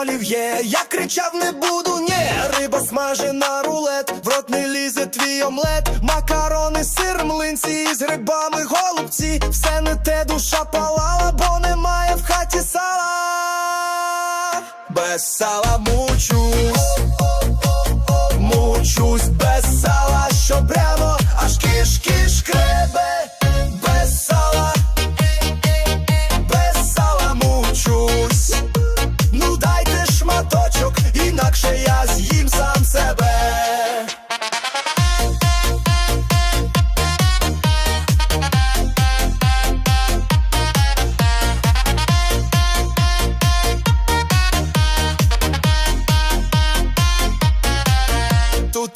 олів'є. Я кричав, не буду, ні, риба смажена рулет, в рот не лізе твій омлет, макарони, сир, млинці з грибами, голубці, все не те душа палала, бо немає в хаті сала. Без сала мучусь, мучусь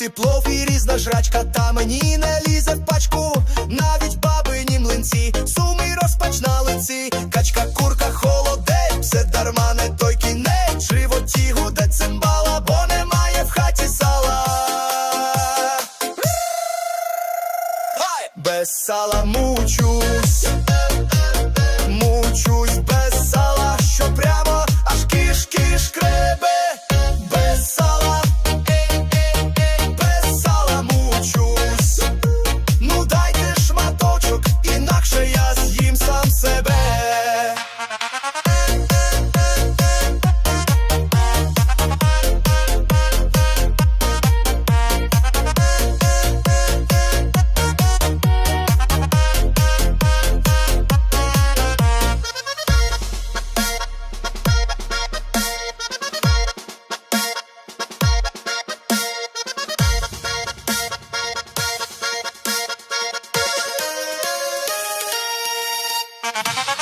І плов, і різна жрачка, та мені не лізе в пачку. Навіть бабині млинці, суми розпач на лиці. Качка, курка, холодець, все дарма не той кінець. Животі гуде цимбала, бо немає в хаті сала. Без сала мучусь Música